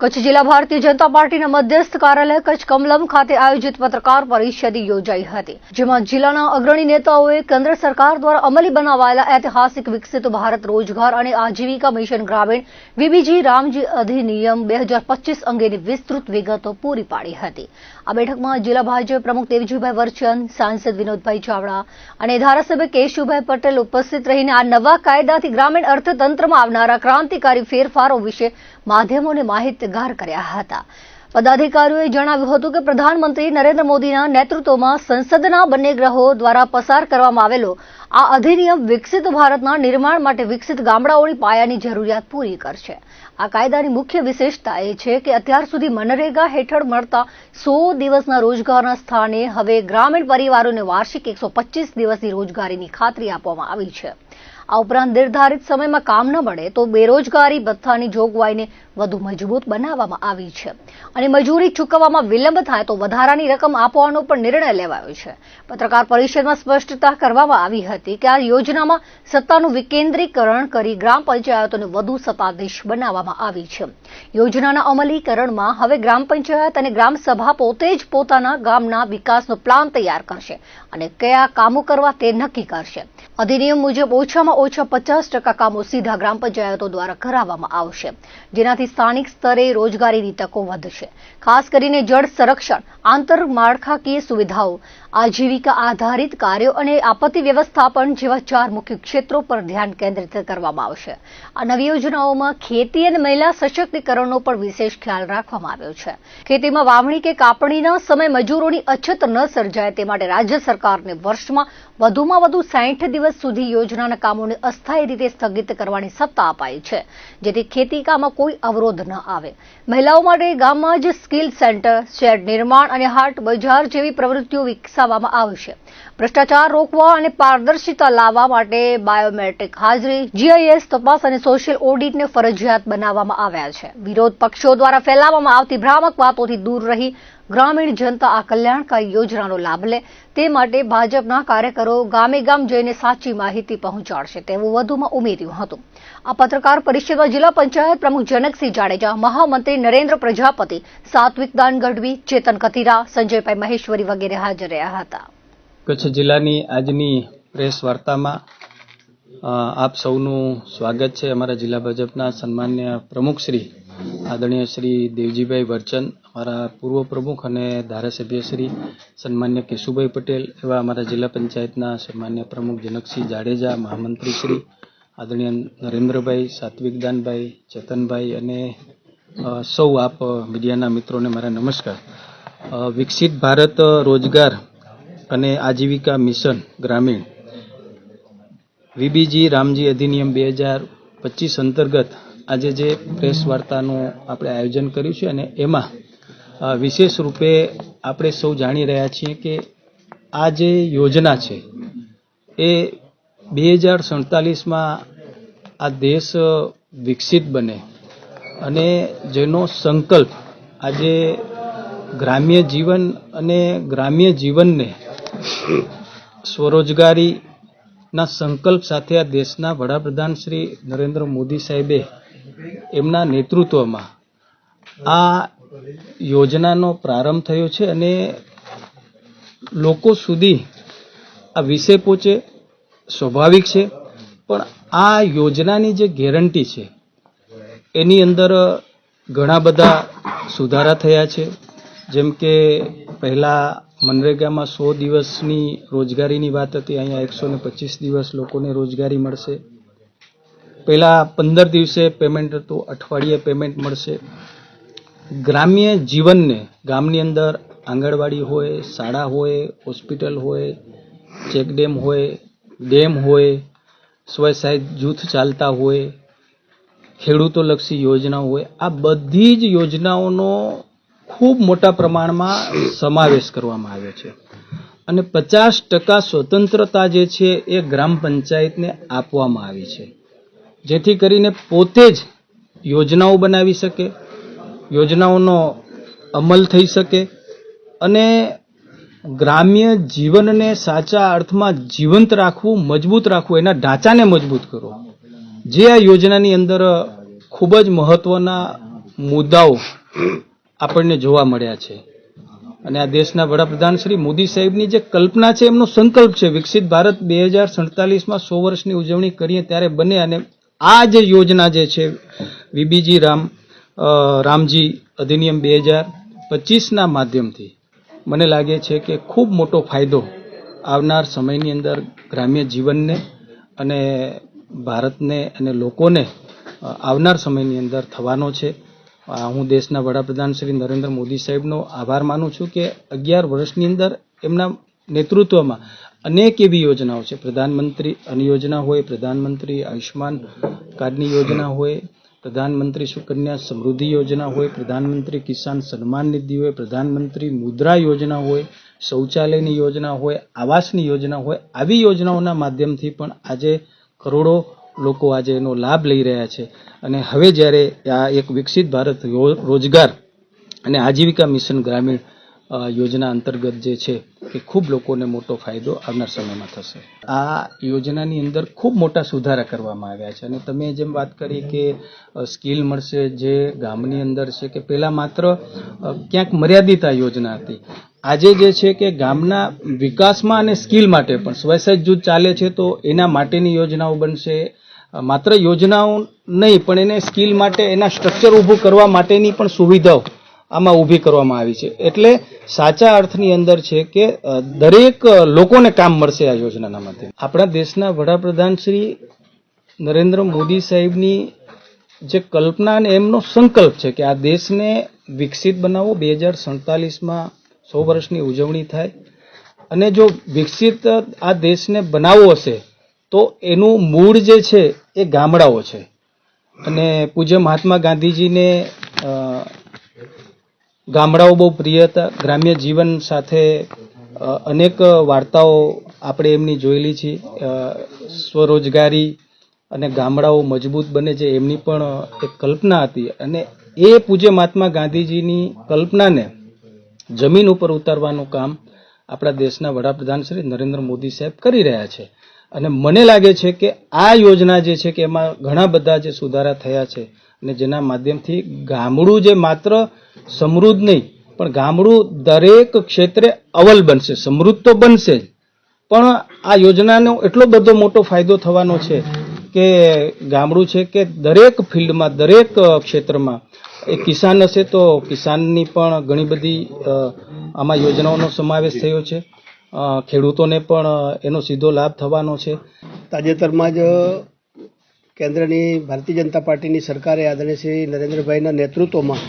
કચ્છ જિલ્લા ભારતીય જનતા પાર્ટીના મધ્યસ્થ કાર્યાલય કચ્છ કમલમ ખાતે આયોજિત પત્રકાર પરિષદ યોજાઈ હતી, જેમાં જિલ્લાના અગ્રણી નેતાઓએ કેન્દ્ર સરકાર દ્વારા અમલી બનાવાયેલા ઐતિહાસિક વિકસિત ભારત રોજગાર અને આજીવિકા મિશન ગ્રામીણ વીબીજી રામજી અધિનિયમ બે અંગેની વિસ્તૃત વિગતો પૂરી પાડી હતી. આ બેઠકમાં જિલ્લા ભાજપ પ્રમુખ દેવજીભાઈ વરચંદ સાંસદ વિનોદભાઈ ચાવડા અને ધારાસભ્ય કેશુભાઈ પટેલ ઉપસ્થિત રહીને આ નવા કાયદાથી ગ્રામીણ અર્થતંત્રમાં આવનારા ક્રાંતિકારી ફેરફારો વિશે માધ્યમોને માહિતગાર કર્યા હતા. પદાધિકારીઓએ જણાવ્યું હતું કે પ્રધાનમંત્રી નરેન્દ્ર મોદીના નેતૃત્વમાં સંસદના બંને ગ્રહો દ્વારા પસાર કરવામાં આવેલો આ અધિનિયમ વિકસિત ભારતના નિર્માણ માટે વિકસિત ગામડાઓની પાયાની જરૂરિયાત પૂરી કરશે. આ કાયદાની મુખ્ય વિશેષતા એ છે કે અત્યાર સુધી મનરેગા હેઠળ મળતા સો દિવસના રોજગારના સ્થાને હવે ગ્રામીણ પરિવારોને વાર્ષિક એકસો દિવસની રોજગારીની ખાતરી આપવામાં આવી છે. આ ઉપરાંત નિર્ધારિત સમયમાં કામ ન મળે તો બેરોજગારી ભથ્થાની જોગવાઈને વધુ મજબૂત બનાવવામાં આવી છે. અને મજૂરી ચૂકવવામાં વિલંબ થાય તો વધારાની રકમ આપવાનો પણ નિર્ણય લેવાયો છે. પત્રકાર પરિષદમાં સ્પષ્ટતા કરવામાં આવી હતી કે આ યોજનામાં સત્તાનું વિકેન્દ્રીકરણ કરી ગ્રામ પંચાયતોને વધુ સત્તાધીશ બનાવવામાં આવી છે. યોજનાના અમલીકરણમાં હવે ગ્રામ પંચાયત અને ગ્રામ સભા પોતે જ પોતાના ગામના વિકાસનો પ્લાન તૈયાર કરશે અને કયા કામો કરવા તે નક્કી કરશે. અધિનિયમ મુજબ ઓછામાં ઓછા પચાસ ટકા કામો સીધા ગ્રામ પંચાયતો દ્વારા કરાવવામાં આવશે. જેનાથી સ્થાનિક સ્તરે રોજગારીની તકો વધશે. ખાસ કરીને જળ સંરક્ષણ આંતરમાળખાકીય સુવિધાઓ આજીવિકા આધારિત કાર્યો અને આપત્તિ વ્યવસ્થાપન જેવા ચાર મુખ્ય ક્ષેત્રો પર ધ્યાન કેન્દ્રિત કરવામાં આવશે. આ નવી યોજનાઓમાં ખેતી અને મહિલા સશક્તિકરણનો પણ વિશેષ ખ્યાલ રાખવામાં આવ્યો છે. ખેતીમાં વાવણી કે કાપણીના સમય મજૂરોની અછત ન સર્જાય તે માટે રાજ્ય સરકારને વર્ષમાં વધુમાં વધુ સાઠ દિવસ સુધી યોજનાના કામોને અસ્થાયી રીતે સ્થગિત કરવાની સત્તા અપાઈ છે, જેથી ખેતીકામાં કોઈ અવરોધ ન આવે. મહિલાઓ માટે ગામમાં જ સ્કિલ સેન્ટર, શેડ નિર્માણ અને હાટ બજાર જેવી પ્રવૃત્તિઓ વિકસાવવામાં આવશે ભ્રષ્ટાચાર રોકવા અને પારદર્શિતા લાવવા માટે બાયોમેટ્રિક હાજરી, જીઆઈએસ તપાસ અને સોશિયલ ઓડિટને ફરજિયાત બનાવવામાં આવ્યા છે. વિરોધ પક્ષો દ્વારા ફેલાવવામાં આવતી ભ્રામક વાતોથી દૂર રહી ગ્રામીણ જનતા આ કલ્યાણકારી યોજનાનો લાભ લે. તે માટે ભાજપના કાર્યકરો ગામે ગામ જઈને સાચી માહિતી પહોંચાડશે તેવું વધુમાં ઉમેર્યું હતું. આ પત્રકાર પરિષદમાં જિલ્લા પંચાયત પ્રમુખ જનકસિંહ જાડેજા, મહામંત્રી નરેન્દ્ર પ્રજાપતિ, સાત્વિક દાન ગઢવી, ચેતન કતિરા, સંજયભાઈ મહેશ્વરી વગેરે હાજર રહ્યા હતા. કચ્છ જિલ્લાની આજની પ્રેસ વાર્તામાં આપ સૌનું સ્વાગત છે. અમારા જિલ્લા ભાજપના સન્માન્ય પ્રમુખ શ્રી આદરણીય શ્રી દેવજીભાઈ વરચંદ અમારા પૂર્વ પ્રમુખ અને ધારાસભ્ય શ્રી સન્માન્ય કેશુભાઈ પટેલ, એવા અમારા જિલ્લા પંચાયતના સન્માન્ય પ્રમુખ જનકસિંહ જાડેજા મહામંત્રી શ્રી આદરણીય નરેન્દ્રભાઈ, સાત્વિકદાનભાઈ, ચેતનભાઈ અને સૌ આપ મીડિયાના મિત્રોને મારા નમસ્કાર. વિકસિત ભારત રોજગાર અને આજીવિકા મિશન ગ્રામીણ. વીબીજી રામજી અધિનિયમ બે હજાર પચીસ અંતર્ગત આજે જે પ્રેસ વાર્તાનું આપણે આયોજન કર્યું છે અને એમાં વિશેષ રૂપે આપણે સૌ જાણી રહ્યા છીએ કે આ જે યોજના છે, એ બે હજાર સડતાલીસમાં આ દેશ વિકસિત બને અને જેનો સંકલ્પ આજે ગ્રામ્ય જીવન અને ગ્રામ્ય જીવનને સ્વરોજગારીના સંકલ્પ સાથે આ દેશના વડાપ્રધાન શ્રી નરેન્દ્ર મોદી સાહેબે એમના નેતૃત્વમાં આ યોજનાનો પ્રારંભ થયો છે અને લોકો સુધી આ વિષય પહોંચે સ્વાભાવિક છે. પણ આ યોજનાની જે ગેરંટી છે, એની અંદર ઘણા બધા સુધારા થયા છે. જેમ કે પહેલાં મનરેગામાં સો દિવસની રોજગારીની વાત હતી, અહીંયા એકસો ને પચીસ દિવસ લોકોને રોજગારી મળશે. પહેલાં પંદર દિવસે પેમેન્ટ હતું, અઠવાડિયે પેમેન્ટ મળશે. ગ્રામ્ય જીવનને, ગામની અંદર આંગણવાડી હોય, શાળા હોય, હોસ્પિટલ હોય, ચેકડેમ હોય ડેમ હોય સ્વસહાય જૂથ ચાલતા હોય ખેડૂતોલક્ષી યોજનાઓ હોય, આ બધી જ યોજનાઓનો ખૂબ મોટા પ્રમાણમાં સમાવેશ કરવામાં આવ્યો છે. અને પચાસ ટકા સ્વતંત્રતા જે છે એ ગ્રામ પંચાયતને આપવામાં આવી છે. જેથી કરીને પોતે જ યોજનાઓ બનાવી શકે, યોજનાઓનો અમલ થઈ શકે અને ગ્રામ્ય જીવનને સાચા અર્થમાં જીવંત રાખવું, મજબૂત રાખવું, એના ઢાંચાને મજબૂત કરવો. જે આ યોજનાની અંદર ખૂબ જ મહત્વના મુદ્દાઓ આપણને જોવા મળ્યા છે. અને આ દેશના વડાપ્રધાન શ્રી મોદી સાહેબની જે કલ્પના છે, એમનો સંકલ્પ છે, વિકસિત ભારત બે હજાર સડતાલીસમાં સો વર્ષની ઉજવણી કરીએ ત્યારે બને અને આ જે યોજના જે છે, વીબીજી રામ રામજી અધિનિયમ બે હજાર પચીસના માધ્યમથી મને લાગે છે કે ખૂબ મોટો ફાયદો આવનાર સમયની અંદર ગ્રામ્ય જીવનને અને ભારતને અને લોકોને આવનાર સમયની અંદર થવાનો છે. હું દેશના વડાપ્રધાન શ્રી નરેન્દ્ર મોદી સાહેબનો આભાર માનું છું કે અગિયાર વર્ષની અંદર એમના નેતૃત્વમાં અનેક એવી યોજનાઓ છે. પ્રધાનમંત્રી અન્ન યોજના હોય, પ્રધાનમંત્રી આયુષ્માન કાર્ડની યોજના હોય પ્રધાનમંત્રી સુકન્યા સમૃદ્ધિ યોજના હોય, પ્રધાનમંત્રી કિસાન સન્માન નિધિ હોય, પ્રધાનમંત્રી મુદ્રા યોજના હોય, શૌચાલયની યોજના હોય, આવાસની યોજના હોય, આવી યોજનાઓના માધ્યમથી પણ આજે કરોડો લોકો આજે એનો લાભ લઈ રહ્યા છે. અને હવે જ્યારે આ એક વિકસિત ભારત રોજગાર અને આજીવિકા મિશન ગ્રામીણ યોજના અંતર્ગત જે છે એ ખૂબ લોકોને મોટો ફાયદો આવનાર સમયમાં થશે. આ યોજનાની અંદર ખૂબ મોટા સુધારા કરવામાં આવ્યા છે. અને તમે જેમ વાત કરી કે સ્કિલ મળશે જે ગામની અંદર છે કે પહેલા માત્ર ક્યાંક મર્યાદિત આ યોજના હતી. આજે જે છે કે ગામના વિકાસમાં અને સ્કિલ માટે પણ સ્વસહાય જૂથ ચાલે છે તો એના માટેની યોજનાઓ બનશે. માત્ર યોજનાઓ નહીં, પણ એને સ્કિલ માટે, એના સ્ટ્રક્ચર ઊભું કરવા માટેની પણ સુવિધાઓ આમાં ઊભી કરવામાં આવી છે. એટલે સાચા અર્થની અંદર છે કે દરેક લોકોને કામ મળશે આ યોજનાના માધ્યમ આપણા દેશના વડાપ્રધાન શ્રી નરેન્દ્ર મોદી સાહેબની જે કલ્પના અને એમનો સંકલ્પ છે કે આ દેશને વિકસિત બનાવવો બે હજાર સડતાલીસમાં સો વર્ષની ઉજવણી થાય. અને જો વિકસિત આ દેશને બનાવવો હશે, તો એનું મૂળ જે છે એ ગામડાઓ છે. અને પૂજ્ય મહાત્મા ગાંધીજીને ગામડાઓ બહુ પ્રિય હતા. ગ્રામ્ય જીવન સાથે અનેક વાર્તાઓ આપણે એમની જોયેલી છે સ્વરોજગારી અને ગામડાઓ મજબૂત બને છે એમની પણ એક કલ્પના હતી. અને એ પૂજ્ય મહાત્મા ગાંધીજીની કલ્પનાને જમીન ઉપર ઉતારવાનું કામ આપણા દેશના વડાપ્રધાન શ્રી નરેન્દ્ર મોદી સાહેબ કરી રહ્યા છે. અને મને લાગે છે કે આ યોજના જે છે કે એમાં ઘણા બધા જે સુધારા થયા છે અને જેના માધ્યમથી ગામડું જે માત્ર સમૃદ્ધ નહીં. પણ ગામડું દરેક ક્ષેત્રે અવલ બનશે. સમૃદ્ધ તો બનશે જ. પણ આ યોજનાનો એટલો બધો મોટો ફાયદો થવાનો છે કે ગામડું છે કે દરેક ફિલ્ડમાં, દરેક ક્ષેત્રમાં. એ કિસાન હશે તો કિસાનની પણ ઘણી બધી આમાં યોજનાઓનો સમાવેશ થયો છે. ખેડૂતોને પણ એનો સીધો લાભ થવાનો છે. તાજેતરમાં જ કેન્દ્રની ભારતીય જનતા પાર્ટીની સરકારે આદરણીય શ્રી નરેન્દ્રભાઈના નેતૃત્વમાં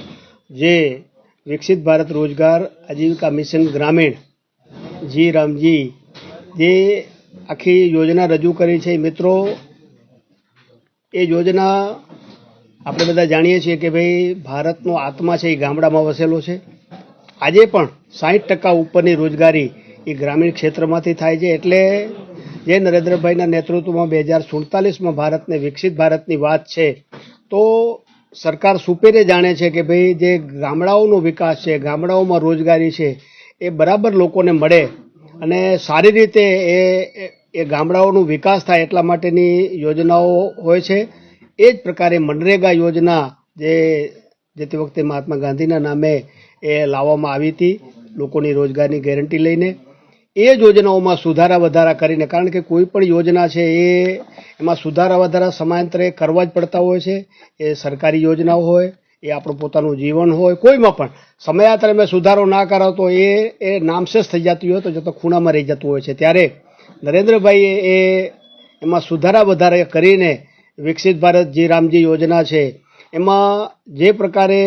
જે વિકસિત ભારત રોજગાર આજીવિકા મિશન ગ્રામીણ જી રામજી, જે આખી યોજના રજૂ કરી છે. મિત્રો, એ યોજના આપણે બધા જાણીએ છીએ કે ભાઈ ભારતનો આત્મા છે, એ ગામડામાં વસેલો છે. આજે પણ સાહીઠ ટકા ઉપરની રોજગારી એ ગ્રામીણ ક્ષેત્રમાંથી થાય છે. એટલે જે નરેન્દ્રભાઈના નેતૃત્વમાં બે હજાર સુડતાલીસમાં ભારતને વિકસિત ભારતની વાત છે, તો સરકાર સુપેરે જાણે છે કે ભાઈ જે ગામડાઓનો વિકાસ છે, ગામડાઓમાં રોજગારી છે, એ બરાબર લોકોને મળે અને સારી રીતે એ, એ- ગામડાઓનો વિકાસ થાય એટલા માટેની યોજનાઓ હોય છે. એ જ પ્રકારે મનરેગા યોજના જે જે તે વખતે મહાત્મા ગાંધીના નામે એ લાવવામાં આવી હતી લોકોની રોજગારની ગેરંટી લઈને. એ યોજનાઓમાં સુધારા વધારા કરીને, કારણ કે કોઈ પણ યોજના છે એ એમાં સુધારા વધારા સમયાંતરે કરવા જ પડતા હોય છે. એ સરકારી યોજનાઓ હોય, એ આપણું પોતાનું જીવન હોય, કોઈમાં પણ. સમયાંતરે મેં સુધારો ના કરાવ તો એ એ નામશેષ થઈ જતી હોય તો જતો ખૂણામાં રહી જતું હોય છે. ત્યારે નરેન્દ્રભાઈએ એ એમાં સુધારા વધારા કરીને વિકસિત ભારત જે રામજી યોજના છે, એમાં જે પ્રકારે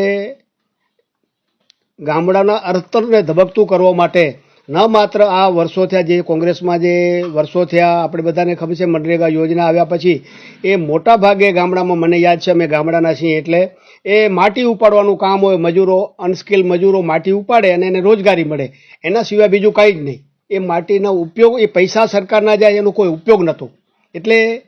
ગામડાના અર્થતંત્રને ધબકતું કરવા માટે ન માત્ર આ વર્ષો થયા, જે કોંગ્રેસમાં જે વર્ષો થયા, આપણે બધાને ખબર છે, મનરેગા યોજના આવ્યા પછી, એ મોટા ભાગે ગામડામાં, મને યાદ છે, અમે ગામડાના છીએ એટલે, એ માટી ઉપાડવાનું કામ હોય, મજૂરો અનસ્કિલ મજૂરો માટી ઉપાડે અને એને રોજગારી મળે. એના સિવાય બીજું કાંઈ જ નહીં. એ માટીનો ઉપયોગ, એ પૈસા સરકારના જાય, એનો કોઈ ઉપયોગ નહોતો. એટલે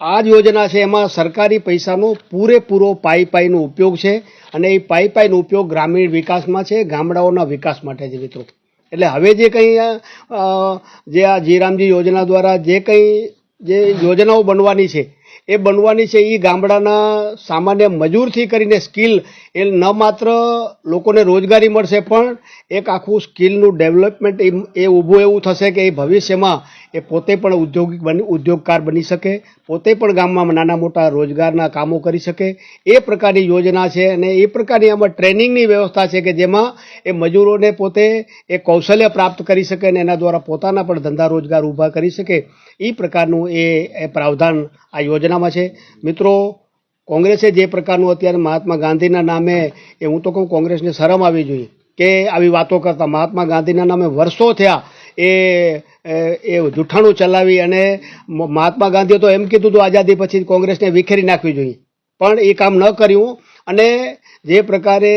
આ જ યોજના છે, એમાં સરકારી પૈસાનો પૂરેપૂરો પાઈ પાઈનો ઉપયોગ છે, અને એ પાઈ પાઈનો ઉપયોગ ગ્રામીણ વિકાસમાં છે, ગામડાઓના વિકાસ માટે છે, મિત્રો. એટલે હવે જે કંઈ જે આ જીરામજી યોજના દ્વારા જે કંઈ જે યોજનાઓ બનવાની છે, એ બનવાની છે એ ગામડાના સામાન્ય મજૂરથી કરીને સ્કિલ એ ન માત્ર લોકોને રોજગારી મળશે, પણ એક આખું સ્કિલનું ડેવલપમેન્ટ એ ઊભું એવું થશે કે એ ભવિષ્યમાં એ પોતે પણ ઉદ્યોગિક બની, ઉદ્યોગકાર બની શકે, પોતે પણ ગામમાં નાના મોટા રોજગારના કામો કરી શકે. એ પ્રકારની યોજના છે અને એ પ્રકારની આમાં ટ્રેનિંગની વ્યવસ્થા છે કે જેમાં એ મજૂરોને પોતે એ કૌશલ્ય પ્રાપ્ત કરી શકે અને એના દ્વારા પોતાના પણ ધંધા રોજગાર ઊભા કરી શકે. એ પ્રકારનું એ પ્રાવધાન આ યોજનામાં છે. મિત્રો કોંગ્રેસે જે પ્રકારનું અત્યારે મહાત્મા ગાંધીના નામે, એ હું તો કહું કોંગ્રેસને શરમ આવી જોઈએ કે આવી વાતો કરતા. મહાત્મા ગાંધીના નામે વર્ષો થયા એ એ જૂઠાણું ચલાવી અને મહાત્મા ગાંધીએ તો એમ કીધું હતું, આઝાદી પછી કોંગ્રેસને વિખેરી નાખવી જોઈએ. પણ એ કામ ન કર્યું અને જે પ્રકારે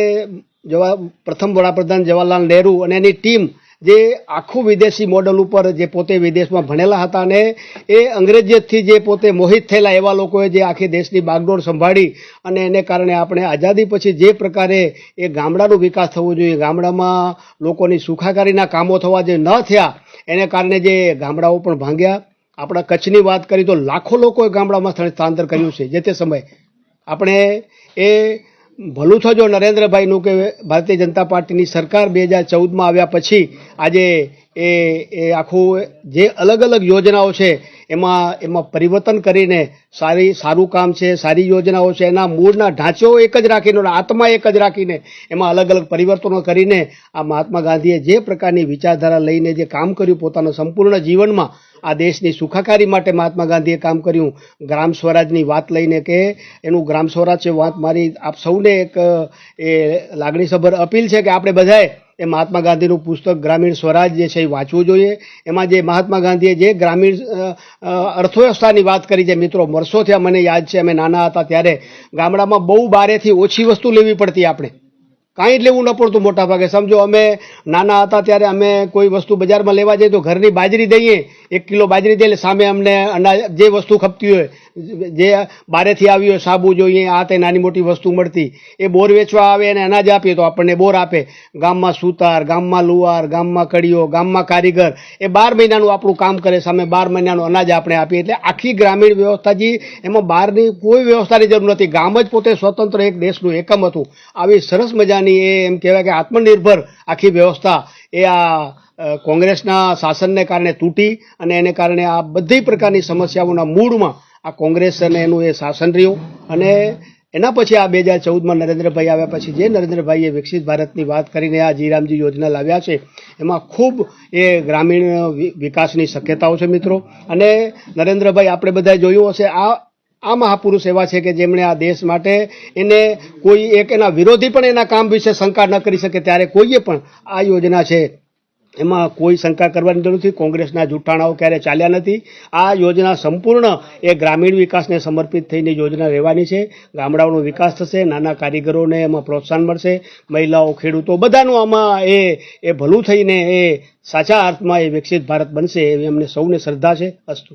જવા, પ્રથમ વડાપ્રધાન જવાહરલાલ નહેરુ અને એની ટીમ જે આખું વિદેશી મોડલ ઉપર જે પોતે વિદેશમાં ભણેલા હતા અને એ અંગ્રેજીયતથી જે પોતે મોહિત થયેલા એવા લોકોએ જે આખી દેશની બાગડોળ સંભાળી અને એને કારણે આપણે આઝાદી પછી જે પ્રકારે એ ગામડાનો વિકાસ થવો જોઈએ, ગામડામાં લોકોની સુખાકારીના કામો થવા જે ન થયા, એને કારણે જે ગામડાઓ પણ ભાંગ્યા. આપણા કચ્છની વાત કરી તો લાખો લોકોએ ગામડામાં સ્થળાંતર કર્યું છે જે તે સમયે. આપણે એ ભલું થજો નરેન્દ્રભાઈનું કે ભારતીય જનતા પાર્ટીની સરકાર બે હજાર ચૌદમાં આવ્યા પછી આજે એ એ આખું જે અલગ અલગ યોજનાઓ છે એમાં એમાં પરિવર્તન કરીને સારી, સારું કામ છે, સારી યોજનાઓ છે, એના મૂળના ઢાંચો એક જ રાખીને આત્મા એક જ રાખીને, એમાં અલગ અલગ પરિવર્તનો કરીને આ મહાત્મા ગાંધીએ જે પ્રકારની વિચારધારા લઈને જે કામ કર્યું પોતાના સંપૂર્ણ જીવનમાં, આ દેશની સુખાકારી માટે મહાત્મા ગાંધીએ કામ કર્યું. ગ્રામ સ્વરાજની વાત લઈને કે, એનું ગ્રામ સ્વરાજ છે વાત મારી આપ સૌને એક, એ લાગણીસભર અપીલ છે કે આપણે બધાએ એ મહાત્મા ગાંધીનું પુસ્તક ગ્રામીણ સ્વરાજ જે છે એ વાંચવું જોઈએ. એમાં જે મહાત્મા ગાંધીએ જે ગ્રામીણ અર્થવ્યવસ્થાની વાત કરી છે મિત્રો વર્ષો થયા મને યાદ છે, અમે નાના હતા ત્યારે ગામડામાં બહુ બારેથી ઓછી વસ્તુ લેવી પડતી આપણે. કાંઈ જ લેવું ન પડતું મોટા ભાગે. સમજો, અમે નાના હતા ત્યારે અમે કોઈ વસ્તુ બજારમાં લેવા જઈએ તો ઘરની બાજરી દઈએ, એક કિલો બાજરી દઈએ સામે અમને અનાજ જે વસ્તુ ખપતી હોય જે બારેથી આવ્યો સાબુ જોઈએ આ તે નાની મોટી વસ્તુ મળતી, એ બોર વેચવા આવે અને અનાજ આપીએ તો આપણને બોર આપે. ગામમાં સુતાર, ગામમાં લુવાર, ગામમાં કડીઓ, ગામમાં કારીગર, એ બાર મહિનાનું આપણું કામ કરે, સામે બાર મહિનાનું અનાજ આપણે આપીએ. એટલે આખી ગ્રામીણ વ્યવસ્થા જે એમાં બહારની કોઈ વ્યવસ્થાની જરૂર નથી. ગામ જ પોતે સ્વતંત્ર એક દેશનું એકમ હતું. આવી સરસ મજાની એ એમ કહેવાય કે આત્મનિર્ભર આખી વ્યવસ્થા એ આ કોંગ્રેસના શાસનને કારણે તૂટી અને એને કારણે આ બધી પ્રકારની સમસ્યાઓના મૂળમાં આ કોંગ્રેસ અને એનું એ શાસન રહ્યું. અને એના પછી આ બે હજાર ચૌદમાં નરેન્દ્રભાઈ આવ્યા પછી જે નરેન્દ્રભાઈએ વિકસિત ભારતની વાત કરીને આ જીરામજી યોજના લાવ્યા છે, એમાં ખૂબ એ ગ્રામીણ વિકાસની શક્યતાઓ છે મિત્રો. અને નરેન્દ્રભાઈ આપણે બધાએ જોયું હશે, આ આ મહાપુરુષ એવા છે કે જેમણે આ દેશ માટે એને કોઈ એક એના વિરોધી પણ એના કામ વિશે શંકા ન કરી શકે, ત્યારે કોઈએ પણ આ યોજના છે એમાં કોઈ શંકા કરવાની જરૂર નથી. કોંગ્રેસના જૂઠાણાઓ ક્યારે ચાલ્યા નથી. આ યોજના સંપૂર્ણ એ ગ્રામીણ વિકાસને સમર્પિત થઈને યોજના રહેવાની છે. ગામડાઓનો વિકાસ થશે, નાના કારીગરોને એમાં પ્રોત્સાહન મળશે, મહિલાઓ, ખેડૂતો, બધાનું આમાં એ એ ભલું થઈને એ સાચા અર્થમાં એ વિકસિત ભારત બનશે એવી અમને સૌને શ્રદ્ધા છે. અસ્તુ.